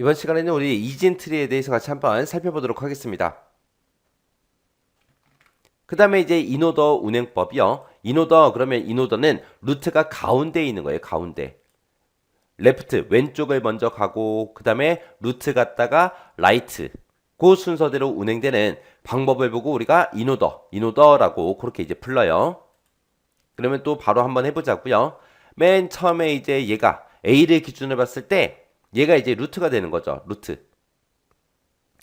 이번 시간에는 우리 이진 트리에 대해서 같이 한번 살펴보도록 하겠습니다. 그 다음에 이제 인오더 운행법이요. 인오더 그러면 인오더는 루트가 가운데에 있는 거예요. 가운데. 레프트 왼쪽을 먼저 가고 그 다음에 루트 갔다가 라이트 그 순서대로 운행되는 방법을 보고 우리가 인오더 인오더라고 그렇게 이제 불러요. 그러면 또 바로 한번 해보자고요. 맨 처음에 이제 얘가 A를 기준으로 봤을 때 얘가 이제 루트가 되는 거죠. 루트.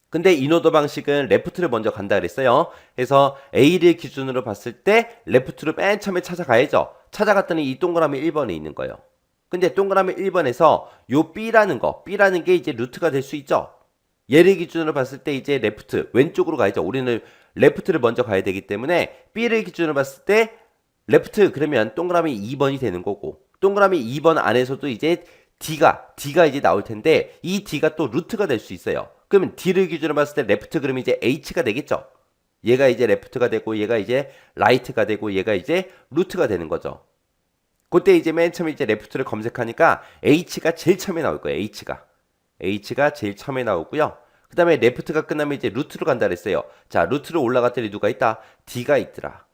근데 인오더 방식은 레프트를 먼저 간다 그랬어요. 그래서 A를 기준으로 봤을 때 레프트로 맨 처음에 찾아가야죠. 찾아갔더니 이 동그라미 1번에 있는 거예요. 근데 동그라미 1번에서 요 B라는 거, B라는 게 이제 루트가 될 수 있죠. 얘를 기준으로 봤을 때 이제 레프트, 왼쪽으로 가야죠. 우리는 레프트를 먼저 가야 되기 때문에 B를 기준으로 봤을 때 레프트 그러면 동그라미 2번이 되는 거고 동그라미 2번 안에서도 이제 D가 D가 이제 나올 텐데 이 D가 또 루트가 될 수 있어요. 그러면 D를 기준으로 봤을 때 레프트 그러면 이제 H가 되겠죠. 얘가 이제 레프트가 되고 얘가 이제 라이트가 되고 얘가 이제 루트가 되는 거죠. 그때 이제 맨 처음에 이제 레프트를 검색하니까 H가 제일 처음에 나올 거예요. H가 H가 제일 처음에 나오고요. 그 다음에 레프트가 끝나면 이제 루트로 간다 그랬어요. 자, 루트로 올라갔더니 누가 있다? D가 있더라.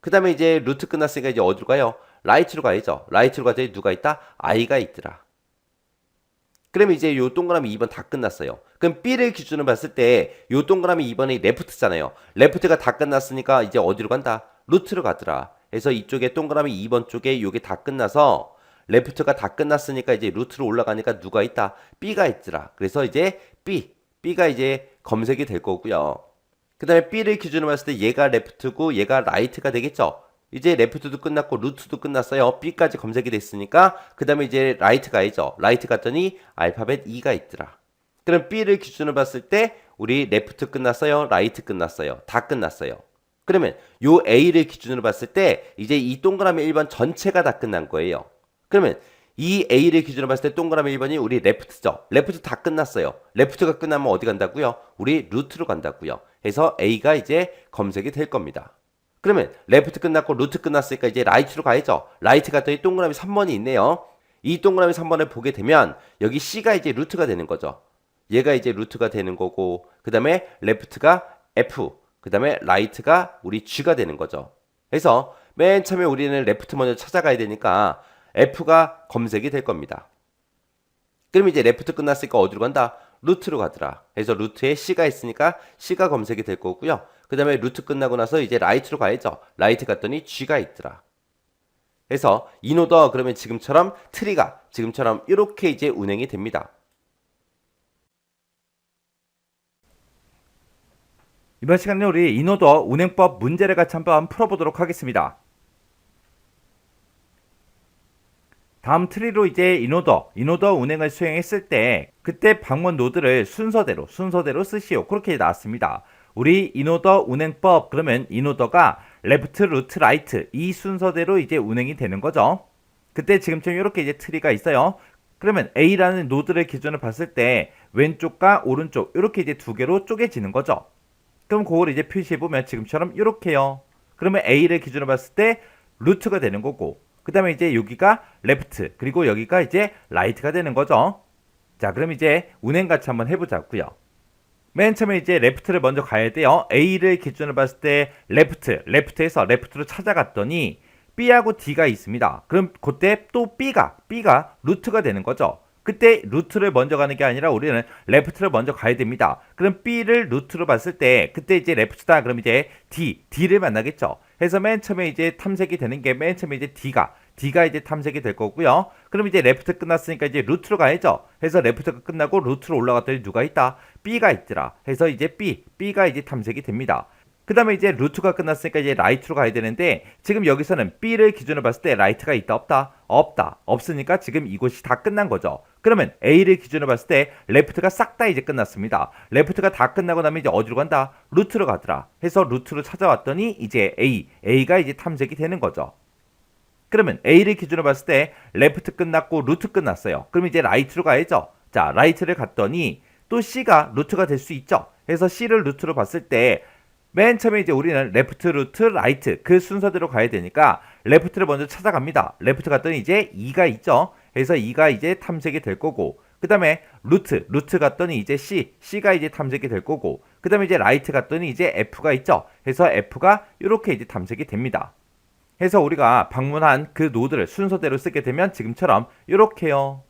그 다음에 이제 루트 끝났으니까 이제 어디로 가요? 라이트로 가야죠. 라이트로 가더니 누가 있다? I가 있더라. 그러면 이제 요 동그라미 2번 다 끝났어요. 그럼 B를 기준으로 봤을 때 요 동그라미 2번이 레프트잖아요. 레프트가 다 끝났으니까 이제 어디로 간다? 루트로 가더라. 그래서 이쪽에 동그라미 2번 쪽에 요게 다 끝나서 레프트가 다 끝났으니까 이제 루트로 올라가니까 누가 있다? B가 있더라. 그래서 이제 B, B가 이제 검색이 될 거고요. 그 다음에 B를 기준으로 봤을 때 얘가 레프트고 얘가 라이트가 되겠죠? 이제 레프트도 끝났고 루트도 끝났어요. B까지 검색이 됐으니까 그 다음에 이제 라이트 가야죠. 라이트 갔더니 알파벳 E가 있더라. 그럼 B를 기준으로 봤을 때 우리 레프트 끝났어요. 라이트 끝났어요. 다 끝났어요. 그러면 요 A를 기준으로 봤을 때 이제 이 동그라미 1번 전체가 다 끝난 거예요. 그러면 이 A를 기준으로 봤을 때 동그라미 1번이 우리 레프트죠. 레프트 다 끝났어요. 레프트가 끝나면 어디 간다고요? 우리 루트로 간다고요. 해서 A가 이제 검색이 될 겁니다. 그러면 레프트 끝났고 루트 끝났으니까 이제 라이트로 가야죠. 라이트 갔더니 동그라미 3번이 있네요. 이 동그라미 3번을 보게 되면 여기 C가 이제 루트가 되는 거죠. 얘가 이제 루트가 되는 거고 그 다음에 레프트가 F 그 다음에 라이트가 우리 G가 되는 거죠. 그래서 맨 처음에 우리는 레프트 먼저 찾아가야 되니까 F가 검색이 될 겁니다. 그럼 이제 레프트 끝났으니까 어디로 간다? 루트로 가더라. 그래서 루트에 C가 있으니까 C가 검색이 될 거고요. 그 다음에 루트 끝나고 나서 이제 라이트로 가야죠. 라이트 갔더니 G가 있더라. 그래서 인오더 그러면 지금처럼 트리가 지금처럼 이렇게 이제 운행이 됩니다. 이번 시간에 우리 인오더 운행법 문제를 같이 한번 풀어보도록 하겠습니다. 다음 트리로 이제 인오더, 인오더 운행을 수행했을 때 그때 방문 노드를 순서대로 순서대로 쓰시오. 그렇게 나왔습니다. 우리 인오더 운행법 그러면 인오더가 레프트, 루트, 라이트 이 순서대로 이제 운행이 되는 거죠. 그때 지금처럼 이렇게 이제 트리가 있어요. 그러면 A라는 노드를 기준으로 봤을 때 왼쪽과 오른쪽 이렇게 이제 두 개로 쪼개지는 거죠. 그럼 그걸 이제 표시해 보면 지금처럼 이렇게요. 그러면 A를 기준으로 봤을 때 루트가 되는 거고 그 다음에 이제 여기가 레프트 그리고 여기가 이제 라이트가 되는 거죠. 자 그럼 이제 운행 같이 한번 해보자고요. 맨 처음에 이제 레프트를 먼저 가야 돼요. A를 기준으로 봤을 때 레프트, 레프트에서 레프트로 찾아갔더니 B하고 D가 있습니다. 그럼 그때 또 B가, B가 루트가 되는 거죠. 그때 루트를 먼저 가는 게 아니라 우리는 레프트를 먼저 가야 됩니다. 그럼 B를 루트로 봤을 때 그때 이제 레프트다 그럼 이제 D, D를 만나겠죠. 해서 맨 처음에 이제 탐색이 되는 게 맨 처음에 이제 D가 D가 이제 탐색이 될 거고요. 그럼 이제 레프트 끝났으니까 이제 루트로 가야죠. 해서 레프트가 끝나고 루트로 올라갔더니 누가 있다? B가 있더라. 해서 이제 B, B가 이제 탐색이 됩니다. 그 다음에 이제 루트가 끝났으니까 이제 라이트로 가야 되는데 지금 여기서는 B를 기준으로 봤을 때 라이트가 있다 없다? 없다. 없으니까 지금 이곳이 다 끝난 거죠. 그러면 A를 기준으로 봤을 때 레프트가 싹 다 이제 끝났습니다. 레프트가 다 끝나고 나면 이제 어디로 간다? 루트로 가더라. 해서 루트로 찾아왔더니 이제 A, A가 이제 탐색이 되는 거죠. 그러면 A를 기준으로 봤을 때 레프트 끝났고 루트 끝났어요. 그럼 이제 라이트로 가야죠. 자, 라이트를 갔더니 또 C가 루트가 될 수 있죠. 그래서 C를 루트로 봤을 때맨 처음에 이제 우리는 레프트, 루트, 라이트 그 순서대로 가야 되니까 레프트를 먼저 찾아갑니다. 레프트 갔더니 이제 2가 있죠. 그래서 2가 이제 탐색이 될 거고 그 다음에 루트, 루트 갔더니 이제 C, C가 이제 탐색이 될 거고, 그 다음에 이제 라이트 갔더니 이제 F가 있죠. 해서 F가 이렇게 이제 탐색이 됩니다. 해서 우리가 방문한 그 노드를 순서대로 쓰게 되면 지금처럼 이렇게요.